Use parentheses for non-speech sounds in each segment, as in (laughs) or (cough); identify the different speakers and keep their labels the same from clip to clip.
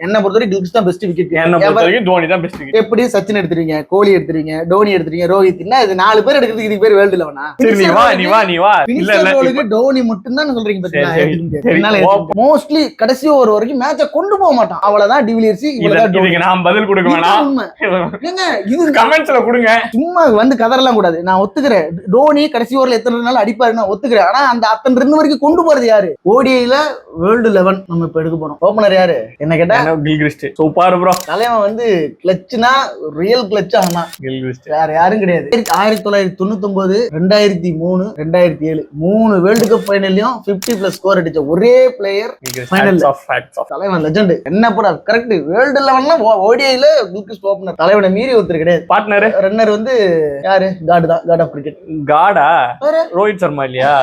Speaker 1: என்ன பொறுத்தவரைக்கும் கில்க்ஸ் தான் பெஸ்ட் விக்கெட்
Speaker 2: என்ன பொறுத்த வரைக்கும் தோனி தான் பெஸ்ட்
Speaker 1: எப்படி சச்சின் எடுத்துறீங்க? கோலி எடுத்துறீங்க? டோனி எடுத்துறீங்க? ரோஹித் இல்ல? இது நாலு பேர் எடுக்கிறதுக்கு இதுக்கு பேர் வேர்ல்டு லெவனா?
Speaker 2: நீ வா நீ வா நீ வா. இல்ல இல்ல
Speaker 1: டோனி மட்டும் தான் சொல்றீங்க
Speaker 2: சரி.
Speaker 1: மோஸ்ட்லி கடைசி ஓவர் வரைக்கும் மேட்ச கொண்டு போக மாட்டான். அவ்வளவுதான் டிவிலியர்ஸ்
Speaker 2: இதுக்கு நான் பதில் கொடுக்க வேணாம்.
Speaker 1: ஏங்க இது (laughs)
Speaker 2: கமெண்ட்ஸ்ல கொடுங்க.
Speaker 1: சும்மா வந்து கதறலாம் கூடாது. நான் ஒத்துக்கிறேன். டோனி கடைசி ஓவர்ல எத்தனை நாள் அடிப்பாரு நான் ஒத்துக்கிறேன். ஆனா அந்த அத்தனை ரன் வரைக்கும் கொண்டு போறது யாரு? ஓடிஐல வேர்ல்டு லெவன் நம்ம இப்ப எடுக்க போறோம். ஓபனர் யாரு? என்ன கேட்டா?
Speaker 2: என்ன கில்கிறிஸ்ட் சூப்பர் ப்ரோ
Speaker 1: தலைவன் வந்து கிளச்சுனா ரியல் கிளச் ஆனா.
Speaker 2: கில்கிறிஸ்ட்
Speaker 1: வேற யாரும் கிடையாது. ஆயிரத்தி தொள்ளாயிரத்தி தொண்ணூத்தி ஒன்பது ரெண்டாயிரத்தி மூணு ரெண்டாயிரத்தி ஏழு. மூணு வேர்ல்டு கப் ஃபைனல்லையும் 50 பிளஸ் ஸ்கோர் அடிச்ச ஒரே பிளேயர்
Speaker 2: ஆஃப்
Speaker 1: தலைவன் லெஜெண்ட் என்ன போடா கரெக்ட் வேர்ல்டு லெவன்லாம் ஓடிஐல குல்கிஸ்ட் ஓபனர் தலைவனை மீறி ஒருத்தர் கிடையாது.
Speaker 2: பார்ட்னர்
Speaker 1: ரன்னர் வந்து யாரு? காடு தான். காட் ஆஃப் கிரிக்கெட்
Speaker 2: காடா? ரோஹித் சர்மா இல்லையா?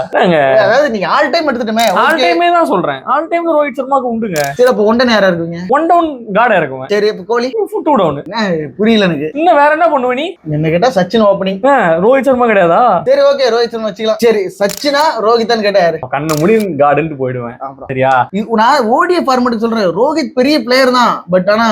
Speaker 1: அதாவது நீங்க ஆல் டைம் எடுத்துட்டுமே.
Speaker 2: ஆல் டைமே தான் சொல்றேன். ஆல் டைம் ரோஹித் சர்மாக்கு உண்டுங்க.
Speaker 1: சரி அப்ப ஒண்டன் யாரா இருக்குங்க.
Speaker 2: ஒன் டவுன் காடா இருக்குவேன்.
Speaker 1: சரி இப்ப கோலி.
Speaker 2: ஃபுட் டவுன்
Speaker 1: என்ன, புரியல எனக்கு.
Speaker 2: இன்னும் வேற என்ன பண்ணுவ நீ?
Speaker 1: என்ன கேட்டா சச்சின் ஓப்பனிங்
Speaker 2: ரோஹித் சர்மா கிடையாதா?
Speaker 1: சரி ஓகே ரோஹித் சர்மா வச்சுக்கலாம். சரி சச்சினா ரோஹித்தான் கேட்டா யாரு?
Speaker 2: கண்ண முடி காடுன்ட்டு போயிடுவேன். சரியா?
Speaker 1: நான் ஓடிய ஃபார்மேட் சொல்றேன். ரோஹித் பெரிய பிளேயர் தான். பட் ஆனா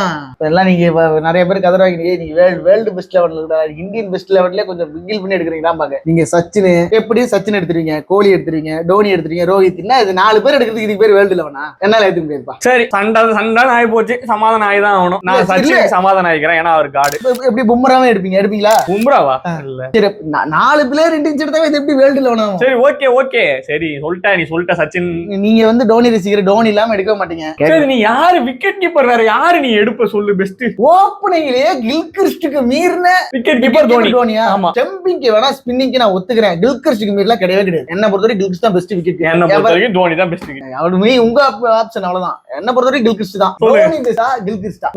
Speaker 1: எல்லாம் நீங்க நிறைய பேர் கதை வாங்கினீங்க நீங்க வேர்ல்டு வேர்ல்டு பெஸ்ட் லெவல்ல இந்தியன் பெஸ்ட் லெவல்ல கொஞ்சம் பிகில் பண்ணி எடுக்கிறீங்களா பாக்க. நீங்க சச்சின் எப்படி சச்சின் எடுத்துறீங்க கோலி எடுத்துறீங்க டோனி எடுத்துறீங்க ரோஹித். இல்ல இது? நாலு பேர் எடுக்கிறதுக்கு இதுக்கு பேர் வேர்ல்டு லெவனா என்னால எடுத்துக்க முடியாதுப்பா.
Speaker 2: சரி சண்டை ஆகி போச்சு சமாதானம் ஆகி தான் ஆகணும். நான் சச்சின் சமாதானம் ஆகிக்கிறேன் ஏன்னா அவர் காடு.
Speaker 1: எப்படி பும்மராவே எடுப்பீங்க? எடுப்பீங்களா?
Speaker 2: உம்ராவா இல்ல.
Speaker 1: சரி நாலு பிளேயர் இண்டிச்சு எடுத்தாவே இது எப்படி வேர்ல்டு லெவன் ஆகும்
Speaker 2: சரி ஓகே ஓகே சரி சொல்லிட்ட நீ சொல்லிட்ட சச்சின்.
Speaker 1: நீங்க வந்து டோனி ரசிகர் டோனி இல்லாம எடுக்க மாட்டீங்க.
Speaker 2: சரி நீ யாரு? விக்கெட் கீப்பர் வேற யாரு நீ எடுப்ப சொல்லு பெஸ்ட்
Speaker 1: ஓப்பனிங்லயே கில்கிறிஸ்டுக்கு மீறின
Speaker 2: விக்கெட் கீப்பர் தோனி.
Speaker 1: டோனியா
Speaker 2: ஆமா.
Speaker 1: ஜம்பிங்க்கு வேணா ஸ்பின்னிங்க்கு நான் ஒத்துக்கிறேன். கில்கிறிஸ்டுக்கு மீறலாம் கிடையவே கிடையாது. என்ன பொறுத்தவரை கில்கிறிஸ்ட் தான் பெஸ்ட் விக்கெட்
Speaker 2: என்ன பொறுத்த வரைக்கும் தோனி தான் பெஸ்ட்
Speaker 1: அவரு மீ உங்க ஆப்ஷன் அவ்வளவுதான். என்ன பொறுத்தவரை கில்கிறிஸ்ட் தான்.
Speaker 2: சொல்லு.
Speaker 1: டோனி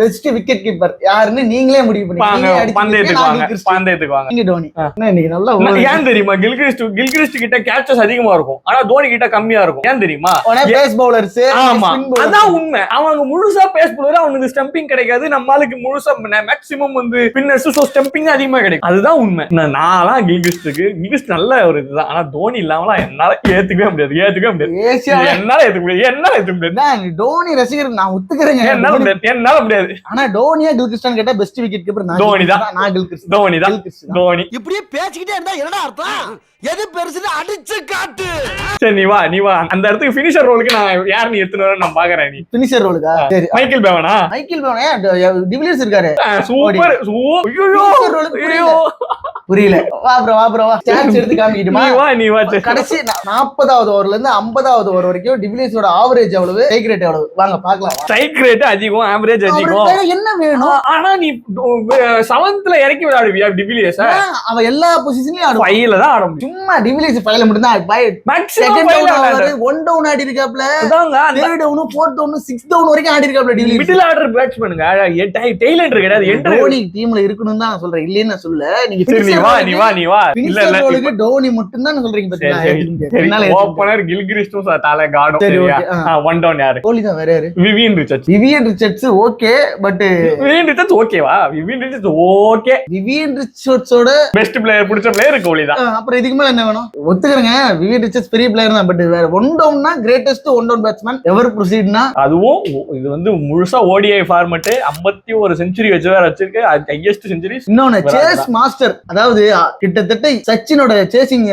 Speaker 1: பெஸ்டா விக்கெட் கீப்பர் யாருன்னு நீங்களே முடிவு பண்ணி
Speaker 2: பந்தயத்துக்கு வாங்க. பந்தயத்துக்கு வாங்க.
Speaker 1: இன்னைக்கு நல்லா.
Speaker 2: ஏன் தெரியுமா? கில்கிறிஸ்ட் கில்கிறிஸ்ட் கிட்ட கேட்சஸ் அதிகமா இருக்கும். ஆனா தோனி கிட்ட கம்மியா இருக்கும். ஏன் தெரியுமா?
Speaker 1: பேஸ் பவுலர்ஸ்
Speaker 2: ஆமா. அதான் உண்மை. அவங்க முழுசா பேஸ் பண்ணுவாரு அவனுக்கு ஸ்டம்பிங் கிடைக்காது. நம்மளுக்கு முழுசா மேக்ஸிமம் வந்து பின்னர்ஸ் சோ ஸ்டம்பிங் அதிகமா கிடைக்கும். அதுதான் உண்மை. நான் நான்லாம் கில்கிறிஸ்டுக்கு கில்கிறிஸ்ட் நல்ல ஒரு இதுதான். ஆனா தோனி இல்லாமலாம் என்னால ஏத்துக்கவே முடியாது. ஏத்துக்கவே முடியாது. என்னால ஏத்துக்க முடியாது. என்னால ஏத்துக்க முடியாது.
Speaker 1: டோனி ரசிகர் நான் ஒத்துக்கிறேங்க.
Speaker 2: என்னால முடியாது. என்னால முடியாது.
Speaker 1: ஆனா டோனியா கில்கிறிஸ்டான் கேட்டா பெஸ்ட் விக்கெட் கீப்பர் நான்
Speaker 2: தோனி தான்.
Speaker 1: நான் கில்கிறிஸ்ட்
Speaker 2: தோனி தான்.
Speaker 1: தான்.
Speaker 3: இப்படியே பேசிக்கிட்டே இருந்தா என்னடா அர்த்தம்? எது பெருசுன்னு அடிச்சு காட்டு.
Speaker 2: சரி நீ வா நீ வா. அந்த இடத்துக்கு ஃபினிஷர் ரோலுக்கு நான் யார் நீ எடுத்துன்னு வரேன்னு நான் பாக்குறேன் நீ.
Speaker 1: பினிஷர் ரோலுக்கா சரி.
Speaker 2: மைக்கேல் பேவனா
Speaker 1: மைக்கேல் பேவனே டிவிலியர்ஸ் இருக்காரு.
Speaker 2: சூப்பர் ஐயோ
Speaker 1: புரியல. வா ப்ரோ வா ப்ரோ வா. சான்ஸ் எடுத்து காமிக்கிட்டுமா?
Speaker 2: நீ வா நீ வா.
Speaker 1: கடைசி நாற்பதாவது ஓவர்ல இருந்து ஐம்பதாவது ஓவர் வரைக்கும் டிவிலியர்ஸோட ஆவரேஜ் எவ்வளவு? ஸ்ட்ரைக் ரேட் எவ்வளவு? வாங்க பாக்கலாம் வா.
Speaker 2: ஸ்ட்ரைக் ரேட் அதிகம் ஆவரேஜ் அதிகம்.
Speaker 1: என்ன வேணும்?
Speaker 2: ஆனா நீ செவன்த்ல இறக்கி விளையாடுவியா டிவிலியர்ஸ்
Speaker 1: அவன் எல்லா பொசிஷன்லயும் ஆடுவான்
Speaker 2: ஃபைவ்ல தான் ஆட. முடியும்
Speaker 1: சும்மா டிவிலியர்ஸ் ஃபைவ்ல மட்டும் தான்
Speaker 2: maximum
Speaker 1: second down one down ஆடி இருக்காப்ல
Speaker 2: அதாங்க
Speaker 1: third down fourth down six down வரைக்கும் ஆடி இருக்காப்ல டிவிலியர்ஸ்
Speaker 2: மிடில் ஆர்டர் பேட்ஸ்மேனுங்க டெய்லண்டர் கிடையாது என்டர்
Speaker 1: டீம்ல இருக்கணும் தான் நான் சொல்றேன். இல்லைன்னு சொல்ல நீங்க
Speaker 2: வா நீ வா நீ வா. இல்ல இல்ல
Speaker 1: டோனி மட்டும் தான் சொல்றீங்க பாத்தீங்களா
Speaker 2: ஓப்பனர் கில்கிரிஸ்டும் தலை
Speaker 1: சரி,
Speaker 2: சரியா. ஒன் டவுன் யாரு?
Speaker 1: கோலி தான் வேற யாரு?
Speaker 2: Vivian Richards
Speaker 1: Vivian Richards okay but
Speaker 2: Vivian Richards ஓகேவா விவியன் ரிச்சர்ட்ஸ் ஓகே
Speaker 1: விவியன் ரிச்சர்ட்ஸோட
Speaker 2: பெஸ்ட் பிளேயர் பிடிச்ச பிளேயர் கோலி தான்.
Speaker 1: அப்புறம் இதுக்கு மேல என்ன வேணும்? ஒத்துக்கிறேங்க. விவியன் ரிச்சர்ட்ஸ் பெரிய பிளேயர் தான் பட் வேற one டவுன்னா greatest one down batsman ever ப்ரொசீட்னா
Speaker 2: அதுவும் இது வந்து முழுசா ஓடிஐ ஃபார்மட் ஐம்பத்தி ஒரு செஞ்சுரி வச்சு வேற வச்சிருக்கு. ஹையஸ்ட் செஞ்சுரிஸ்
Speaker 1: இன்னொன்னு சேஸ் மாஸ்டர் அதாவது அ, கிட்டத்தட்ட சச்சினோட சேசிங்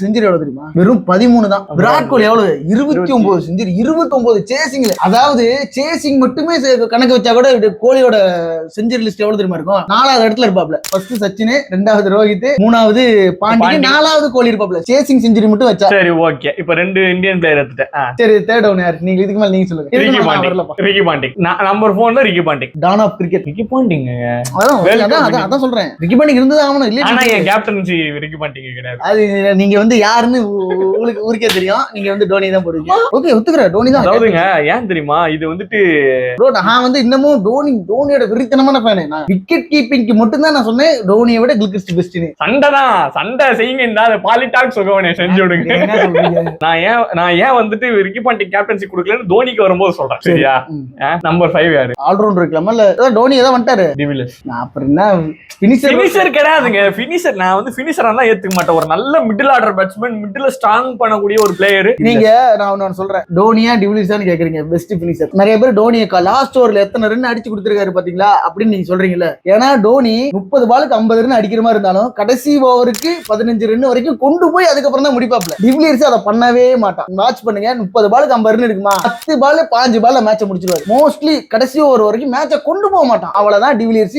Speaker 1: செஞ்சுரி எவ்வளவு தெரியுமா? வெறும் பதிமூணு தான். விராட் கோலி எவ்வளவு? இருபத்தி ஒன்பது செஞ்சுரி இருபத்தி ஒன்பது சேசிங்ல அதாவது சேசிங் மட்டுமே கணக்கு வச்சா கூட கோலியோட செஞ்சுரி லிஸ்ட் எவ்வளவு தெரியுமா இருக்கும்? நாலாவது இடத்துல இருப்பாப்ல. ஃபர்ஸ்ட் சச்சின் ரெண்டாவது ரோஹித் மூணாவது
Speaker 2: பாண்டி.
Speaker 1: நாலாவது கோலி இருப்பாப்ல. சேசிங் செஞ்சுரி மட்டும் வச்சா.
Speaker 2: சரி ஓகே இப்ப ரெண்டு இந்தியன் பிளேயர் எடுத்துட்டேன்.
Speaker 1: சரி தேர்ட் டவுன் யார்? நீங்க இதுக்கு மேல நீங்க சொல்லுங்க.
Speaker 2: Ricky Ponting Ricky Ponting number போன்ல Ricky Ponting
Speaker 1: don of cricket
Speaker 2: Ricky Ponting
Speaker 1: அதான் அதான் சொல்றேன். ரிக்கி பாண்டிங் இருந்தது ஆகணும்
Speaker 2: ஆனா என் கேப்டன்சி ரிக்கி பாண்டிங் கிடையாது.
Speaker 1: அது நீங்க வந்து யாருன்னு உங்களுக்கு ஊருக்கே தெரியும். நீங்க வந்து டோனி தான் போடுவீங்க. ஓகே ஒத்துக்கிறேன் டோனி தான்.
Speaker 2: அதாவதுங்க ஏன் தெரியுமா இது வந்துட்டு
Speaker 1: ப்ரோ நான் வந்து இன்னமும் டோனி டோனியோட விரித்தனமான ஃபேனு நான் விக்கெட் கீப்பிங்க்கு மட்டும் தான் நான் சொன்னேன். டோனியை விட கில்கிறிஸ்ட் பெஸ்ட்னு
Speaker 2: சண்டை தான் சண்டை செய்யுங்க இந்த பாலிடாக் சுகவனே செஞ்சு விடுங்க. நான் ஏன் நான் ஏன் வந்துட்டு ரிக்கி பாண்டிங் கேப்டன்சி கொடுக்கலன்னு தோனிக்கு வரும்போது சொல்றேன். சரியா. நம்பர் ஃபைவ் யாரு?
Speaker 1: ஆல்ரவுண்டர் இருக்கலாமா இல்ல டோனி ஏதாவது வந்துட்டாரு?
Speaker 2: டிவிலியர்ஸ்
Speaker 1: நான் அப்புறம் என்ன
Speaker 2: கிடையாதுங்க பினிஷர் நான் வந்து பினிஷர் எல்லாம் ஏத்துக்க மாட்டேன். ஒரு நல்ல middle order batsman middle strong பண்ணக்கூடிய ஒரு பிளேயர்
Speaker 1: நீங்க நான் ஒன்னு சொல்றேன். டோனியா டிவிலியர்ஸான்னு கேக்குறீங்க? பெஸ்ட் பினிஷர் நிறைய பேர் டோனியை லாஸ்ட் ஓவர்ல எத்தனை ரன் அடிச்சு கொடுத்துருக்காரு பாத்தீங்களா? அப்படின்னு நீங்க சொல்றீங்கல்ல. ஏன்னா டோனி முப்பது பாலுக்கு ஐம்பது ரன் அடிக்கிற மாதிரி இருந்தாலும் கடைசி ஓவருக்கு பதினஞ்சு ரன் வரைக்கும் கொண்டு போய் அதுக்கப்புறம் தான் முடிப்பாப்ல டிவிலியர்ஸ் அதை பண்ணவே மாட்டான். வாட்ச் பண்ணுங்க முப்பது பாலுக்கு ஐம்பது ரன் இருக்குமா? பத்து பால் பாஞ்சு பால்ல மேட்சை முடிச்சிருவாரு. மோஸ்ட்லி கடைசி ஓவர் வரைக்கும் மேட்சை கொண்டு போக மாட்டான். அவ்வளவுதான் டிவிலியர்ஸ்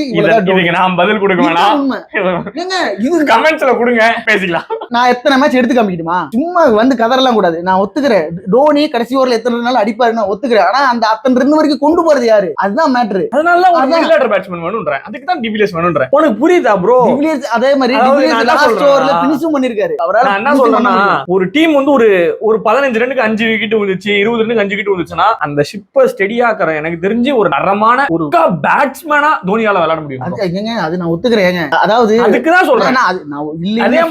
Speaker 2: நான் பதில் கொடுக்க வேணாம்.
Speaker 1: இது
Speaker 2: கமெண்ட்ஸ்ல கொடுங்க பேசிக்கலாம்.
Speaker 1: நான் எத்தனை மேட்ச் எடுத்து காமிக்கணுமா சும்மா வந்து கதறலாம் கூடாது. நான் ஒத்துக்கிறேன். டோனி கடைசி ஓவர்ல எத்தனை நாள் அடிப்பாரு நான் ஒத்துக்கிறேன். ஆனா அந்த அத்தனை ரன் வரைக்கும் கொண்டு போறது யாரு? அதுதான் மேட்ரு
Speaker 2: அதனால ஒரு. மிடில் ஆர்டர் பேட்ஸ்மேன் வேணும்ன்றேன். அதுக்கு தான் டிவிலியர்ஸ் வேணும்ன்றேன். உனக்கு புரியுதா ப்ரோ
Speaker 1: டிவிலியர்ஸ் அதே மாதிரி டிவிலியர்ஸ் லாஸ்ட் ஓவர்ல பினிஷும் பண்ணிருக்காரு. அவரால
Speaker 2: நான் என்ன சொல்றேன்னா. ஒரு டீம் வந்து ஒரு ஒரு பதினஞ்சு ரன்னுக்கு அஞ்சு விக்கெட் வந்துச்சு இருபது ரன்னுக்கு அஞ்சு விக்கெட் வந்துச்சுன்னா அந்த ஷிப்பை ஸ்டெடியாக்குற எனக்கு தெரிஞ்சு ஒரு தரமான ஒரு பேட்ஸ்மேனா தோனியால விளையாட முடியும்.
Speaker 1: அது நான் ஒத்துக்கிறேன் ஏங்க. அதாவது
Speaker 2: அதுக்கு தான் சொல்றேன்.
Speaker 1: அது-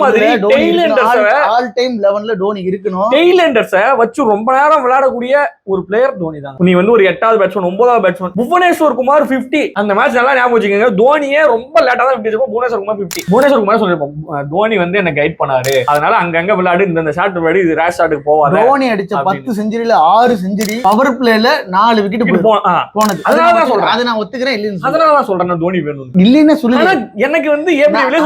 Speaker 2: மாதிரி
Speaker 1: டோனி இருக்கணும். ஆல் டைம் லெவன்ல டோனி இருக்கணும்.
Speaker 2: டெய்லண்டர்ஸ வச்சு ரொம்ப நேரம் விளையாடக்கூடிய ஒரு பிளேயர் தோனி தான். நீ வந்து ஒரு எட்டாவது பேட்ஸ்மேன் ஒன்பதாவது பேட்ஸ்மேன் புவனேஸ்வர் குமார் 50 அந்த மேட்ச் நல்லா ஞாபகம் வச்சுக்கோங்க. தோனியே ரொம்ப லேட்டா தான் 50 வச்சிருப்போம் புவனேஸ்வர் குமார் 50 புவனேஸ்வர் குமார் சொல்லிருப்போம் தோனி வந்து என்ன கைட் பண்ணாரு. அதனால அங்கங்க விளையாடு இந்த ஷாட் விளையாடு இது ரேஷ் ஷாட்டுக்கு போவாத.
Speaker 1: டோனி அடிச்ச. பத்து செஞ்சுரியில ஆறு செஞ்சுரி பவர் பிளேல நாலு விக்கெட் போனது.
Speaker 2: அதனால தான் சொல்றேன்.
Speaker 1: அது நான் ஒத்துக்கிறேன். இல்லைன்னு.
Speaker 2: அதனால தான் சொல்றேன் தோனி வேணும்
Speaker 1: இல்லைன்னு சொல்லி
Speaker 2: எனக்கு வந்து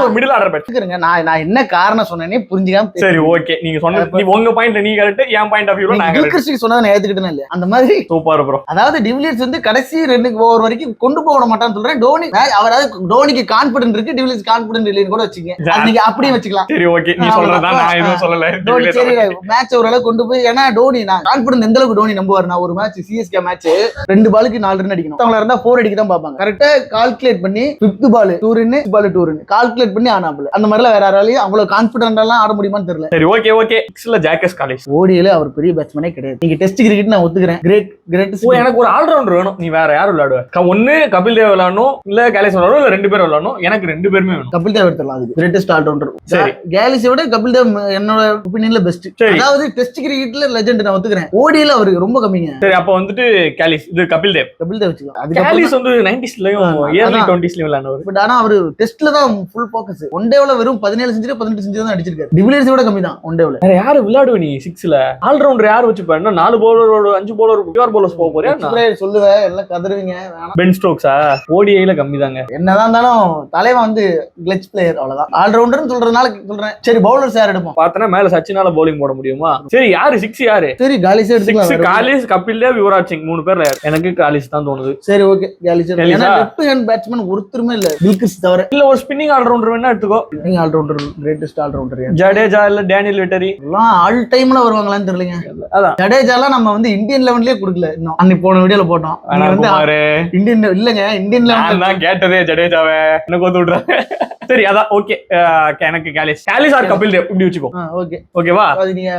Speaker 2: ஒரு மிடில் ஆர்டர்
Speaker 1: ஒத்துக்கிறேங்க நான் நான் என்ன காரணம் சொன்னேனே புரிஞ்சுக்காம.
Speaker 2: சரி ஓகே நீங்க சொன்ன உங்க பாயிண்ட் நீ கரெக்ட் என் பாயிண்ட் ஆஃப் வியூல நான் கரெக்ட்
Speaker 1: கில்கிறிஸ்டிக்கு சொன்னதை நான் ஏத்துக்கிட்டேன் இல்லையா? அந்த மாதிரி
Speaker 2: சூப்பர் ப்ரோ
Speaker 1: அதாவது டிவிலியர்ஸ் வந்து கடைசி ரெண்டு ஓவர் வரைக்கும் கொண்டு போக மாட்டான்னு சொல்றேன். டோனி அவராது டோனிக்கு கான்பிடன்ட் இருக்கு டிவிலியர்ஸ் கான்பிடன்ட் இல்லைன்னு கூட வச்சுங்க நீங்க அப்படியே வச்சுக்கலாம்.
Speaker 2: சரி ஓகே நீ சொல்றதா நான் எதுவும் சொல்லல.
Speaker 1: டோனி சரி மேட்ச் ஓரளவு கொண்டு போய் ஏன்னா டோனி நான் கான்பிடன்ட் எந்த அளவுக்கு டோனி நம்புவார்? நான் ஒரு மேட்ச் சிஎஸ்கே மேட்ச் ரெண்டு பாலுக்கு நாலு ரன் அடிக்கணும். அவங்கள இருந்தா ஃபோர் அடிக்க தான் பார்ப்பாங்க. கரெக்டா கால்குலேட் பண்ணி fifth ball two run ball two run calculate பண்ணி ஆனாப்புல. அந்த மாதிரிலாம் வேற யாராலையும் அவ்வளவு கான்பிடன்ட் எல்லாம் ஆட முடியுமான்னு தெரியல.
Speaker 2: சரி ஓகே ஓகே சிக்ஸ்ல ஜாக்கஸ் காலேஜ்
Speaker 1: ஓடியில அவர் பெரிய பேட்ஸ்மேனே கிடையாது. நீங்க டெஸ்ட் கிரிக்கெட் நான் ஒத்துக்கிறேன். கிரேட் கிரேட்
Speaker 2: எனக்கு ஒரு ஆல்ரவுண்டர் வேணும். நீ வேற யாரும் விளையாடுவ? ஒண்ணு கபில் தேவ் விளையாடணும் இல்ல கேலேஸ் விளையாடணும் இல்ல ரெண்டு பேரும் விளையாடணும். எனக்கு ரெண்டு பேருமே வேணும்.
Speaker 1: கபில் தேவ் எடுத்துடலாம் அது கிரேட்டஸ்ட் ஆல்ரவுண்டர்
Speaker 2: சரி.
Speaker 1: கேலிஸை விட கபில் தேவ் என்னோட ஒப்பீனியன்ல பெஸ்ட். அதாவது டெஸ்ட் கிரிக்கெட்ல லெஜெண்ட் நான் ஒத்துக்கிறேன். ஓடியில அவரு ரொம்ப கம்மிங்க.
Speaker 2: சரி அப்ப வந்துட்டு கேலிஸ் இது கபில் தேவ்.
Speaker 1: கபில் தேவ் வச்சுக்கலாம்.
Speaker 2: கேலிஸ் வந்து நைன்டிஸ்லயும் இயர்லி. டுவெண்ட்டிஸ்லயும் விளையாடுவார்
Speaker 1: பட் ஆனா அவரு டெஸ்ட்ல தான் ஃபுல் ஃபோக்கஸ் ஒன் டேவ்ல வெறும் பதினேழு செஞ்சு பதினெட்டு செஞ்சு தான் அடிச்சிருக்காரு. டிவிலியர்ஸ் விட கம்மி தான் ஒன் டேவ்ல
Speaker 2: வேற யாரு விளையாடுவ நீ சிக்ஸ்ல ஆல்ரவுண்டர் யாரு வச்சுப்ப என்ன நாலு பவுலரோட அஞ்சு பவுலர் பியூர் பவுலர்ஸ் போக போறியா?
Speaker 1: சொல்லுவேன் எல்லாம் கதறுவீங்க வேணாம்.
Speaker 2: பென் ஸ்டோக்ஸா ஓடிஐல கம்மி தாங்க.
Speaker 1: என்னதான் இருந்தாலும் தலைவன் வந்து கிளச் பிளேயர் அவ்வளவுதான். ஆல்ரவுண்டர்னு சொல்றதுனால சொல்றேன். சரி பவுலர்ஸ் யார் எடுப்போம்?
Speaker 2: பார்த்தனா மேல சச்சினால பவுலிங் போட முடியுமா? சரி யாரு? சிக்ஸ் யாரு?
Speaker 1: சரி காலிஸே எடுத்துக்கலாம்.
Speaker 2: காலிஸ் கபில் தேவ் யுவராஜ் சிங் மூணு பேர்ல யாரு? எனக்கு காலிஸ் தான் தோணுது.
Speaker 1: சரி ஓகே காலிஸ்? ஏன்னா லெஃப்ட் ஹேண்ட் பேட்ஸ்மேன் ஒருத்தருமே இல்ல. பில்கிஸ் தவிர.
Speaker 2: இல்ல ஒரு ஸ்பின்னிங் ஆல்ரவுண்டர் வேணா எடுத்துக்கோ.
Speaker 1: நீங்க ஆல்ரவுண்டர் கிரேட்டஸ்ட் ஆல்ரவுண்டர்
Speaker 2: ஜடேஜா இல்ல டேனியல் வெட்டரி.
Speaker 1: எல்லாம் ஆல் டைம்ல வருவாங்களான்னு தெரியலங்க.
Speaker 2: அதான்.
Speaker 1: ஜடேஜாலாம் நம்ம வந்து இந்தியன் லெவன்லயே கொடுக்கல இன்னும். அன்னைக்கு போன வீடியோல போட்டோம். வந்து இந்தியன் இல்லங்க இந்தியன் லெவன்
Speaker 2: கேட்டதே ஜடேஜாவை. என்ன கொத்து விட்றாங்க சரி அதான் ஓகே எனக்கு Kallis Kallis or Kapil Dev இப்படி வச்சுக்கோ.
Speaker 1: ஓகே
Speaker 2: ஓகேவா
Speaker 1: அது நீங்க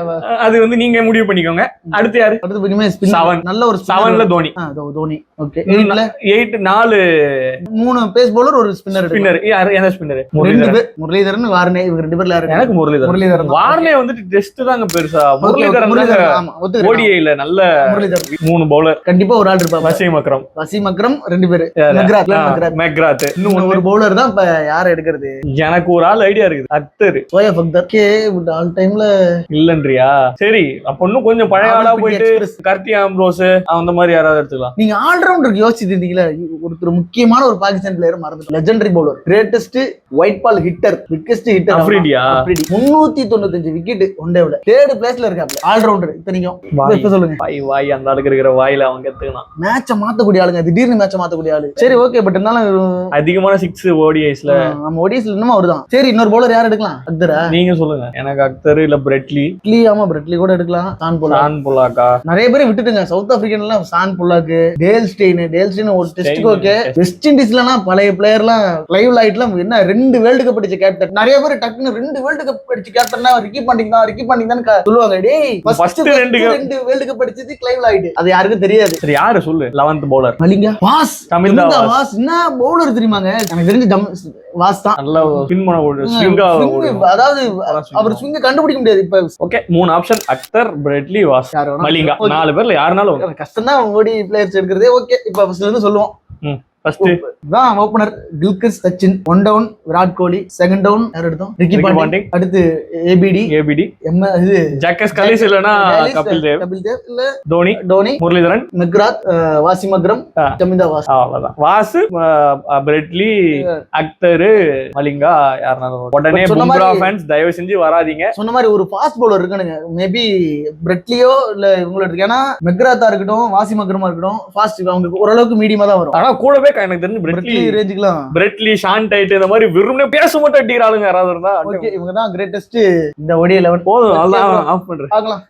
Speaker 2: அது வந்து நீங்க முடிவு பண்ணிக்கோங்க. அடுத்து யாரு?
Speaker 1: அடுத்து spin
Speaker 2: Seven.
Speaker 1: நல்ல ஒரு.
Speaker 2: செவன்ல தோனி.
Speaker 1: தோனி. ஓகே
Speaker 2: எயிட் நாலு.
Speaker 1: மூணு பேஸ் பவுலர் ஒரு ஸ்பின்னர்
Speaker 2: ஸ்பின்னர் யாரு எந்த ஸ்பின்னர் முரளிதரன்.
Speaker 1: பேர் முரளிதரன் வார்னே இவங்க ரெண்டு பேர்ல யாரு?
Speaker 2: எனக்கு முரளிதரன்.
Speaker 1: முரளிதரன்.
Speaker 2: வார்னே வந்துட்டு டெஸ்ட் தாங்க பெருசா. முரளிதரன் ஓடிஐல நல்ல மூணு பவுலர்
Speaker 1: கண்டிப்பா ஒரு ஆள் இருப்பாங்க
Speaker 2: வசீம் அக்ரம்.
Speaker 1: வசீம் அக்ரம் ரெண்டு பேரு. McGrath McGrath.
Speaker 2: இன்னும்
Speaker 1: ஒரு பவுலர் தான் இப்ப யார எடுக்கிறது?
Speaker 2: எனக்கு ஒரு ஆள் ஐடியா இருக்குது. அக்தர்
Speaker 1: சோயப் அக்தர் கே பட் ஆல் டைம்ல
Speaker 2: இல்லன்றியா? சரி அப்ப இன்னும் கொஞ்சம் பழைய ஆளா போயிட்டு. கார்த்தி ஆம்ரோஸ் அந்த மாதிரி யாராவது எடுத்துக்கலாம்.
Speaker 1: நீங்க ஆல்ரவுண்டருக்கு யோசிச்சுட்டு இருந்தீங்களா ஒருத்தர் முக்கியமான ஒரு பாகிஸ்தான் பிளேயர் மறந்து legendary bowler greatest white ball hitter biggest hitter
Speaker 2: அஃப்ரிடியா
Speaker 1: முன்னூத்தி தொண்ணூத்தஞ்சு விக்கெட் ஒன் டேவ்ல தேர்ட் பிளேஸ்ல இருக்காப்ல ஆல்ரவுண்டர் இத்தனைக்கும். சொல்லுங்க.
Speaker 2: வாய் வாய் அந்த ஆளுக்கு இருக்கிற வாயில அவங்க கத்துக்கலாம்
Speaker 1: மேட்ச மாத்தக்கூடிய ஆளுங்க திடீர்னு மேட்ச மாத்தக்கூடிய ஆளு. சரி ஓகே பட் இருந்தாலும்
Speaker 2: அதிகமான சிக்ஸ் ஓடிஐஸ்ல
Speaker 1: நம்ம ஒடிஸ்ல இன்னும் அவர்தான். சரி இன்னொரு பவுலர் யார் எடுக்கலாம்? அக்தரா?
Speaker 2: நீங்க சொல்லுங்க. எனக்கு அக்தர் இல்ல பிரெட்லி.
Speaker 1: இட்லி ஆமா பிரெட்லி கூட எடுக்கலாம். சான் போலா
Speaker 2: சான் புல்லாக்கா
Speaker 1: நிறைய பேரை விட்டுட்டுங்க. சவுத் ஆப்பிரிக்கன் எல்லாம் Shaun Pollock Dale Steyn Dale Steyn ஒரு
Speaker 2: Stein,
Speaker 1: ஓகே. வெஸ்ட் இண்டீஸ்லாம் பழைய பிளேயர்லாம் லைவ் லைட்லாம் என்ன ரெண்டு வேர்ல்டு கப் அடிச்ச கேப்டன் நிறைய பேர் டக்குன்னு ரெண்டு வேர்ல்டு கப் அடிச்ச கேப்டன்னா ரிக்கி பாண்டிங் தான். ரிக்கி பாண்டிங் தான் சொல்லுவாங்க. டேய் ஃபர்ஸ்ட்
Speaker 2: ரெண்டு
Speaker 1: ரெண்டு வேர்ல்டு கப் அடிச்சது கிளைவ் லைட் அது யாருக்கும் தெரியாது.
Speaker 2: சரி யாரு சொல்லு? Eleventh bowler
Speaker 1: Malinga Vaas.
Speaker 2: தமிழ்தா
Speaker 1: தமிழ்தா
Speaker 2: வாஸ்.
Speaker 1: என்ன பவுலர் தெரியுமாங்க? எனக்கு தெரிஞ்சு வாஸ் தான்.
Speaker 2: நல்ல ஒரு ஸ்விங்கா
Speaker 1: Swing, அதாவது அவர் ஸ்விங்க கண்டுபிடிக்க முடியாது இப்ப.
Speaker 2: ஓகே மூணு option Akhtar Brett Lee Vaas Malinga. நாலு பேர்ல யாருனாலும்
Speaker 1: கஷ்டம் தான் ஓடி பிளேயர்ஸ் எடுக்கிறதே ஓகே. இப்ப ஃபர்ஸ்ட்ல இருந்து சொல்லுவோம்.
Speaker 2: ஃபர்ஸ்ட்
Speaker 1: தான் opener கில்கிஸ் Sachin one down Virat Kohli second down யார் எடுத்தோம்? Ricky Ponting. அடுத்து ஏபிடி
Speaker 2: ஏபிடி
Speaker 1: எம் இது
Speaker 2: ஜாக்கஸ் கலிஸ் இல்லனா கபில் தேவ்
Speaker 1: கபில் தேவ் இல்ல
Speaker 2: தோனி
Speaker 1: டோனி
Speaker 2: முரளிதரன்
Speaker 1: மெக்ராத் வாசிம் அக்ரம்
Speaker 2: ஆ.
Speaker 1: ஜமீந்தா வாஸ்
Speaker 2: அவ்வளவுதான். அஹ், பிரெட்லி அக்தர் மலிங்கா யாருனாலும் உடனே பும்ரா ஃபேன்ஸ் தயவு செஞ்சு வராதீங்க.
Speaker 1: சொன்ன மாதிரி ஒரு ஃபாஸ்ட் பவுலர் இருக்கானுங்க. மேபி பிரெட்லியோ இல்ல இவங்கள எடுத்து ஏன்னா மெக்ராத்தா இருக்கட்டும் வாசிம் அக்ரமா இருக்கட்டும் ஃபாஸ்ட் அவங்க ஓரளவுக்கு மீடியமா தான் வரும்.
Speaker 2: ஆனா கூடவே எனக்கு தெரிஞ்சு
Speaker 1: பிரெட்லி ரேஞ்சுக்குலாம்
Speaker 2: பிரெட்லி ஷான் டைட் இந்த மாதிரி வெறுமனே பேச மட்டும் அடிக்கிற ஆளுங்க யாராவது இருந்தா
Speaker 1: ஓகே இவங்க தான் கிரேட்டஸ்ட் இந்த ஒடி லெவன்
Speaker 2: போதும் நல்லா ஆஃப் பண்றேன்.
Speaker 1: பார்க்கலாம்.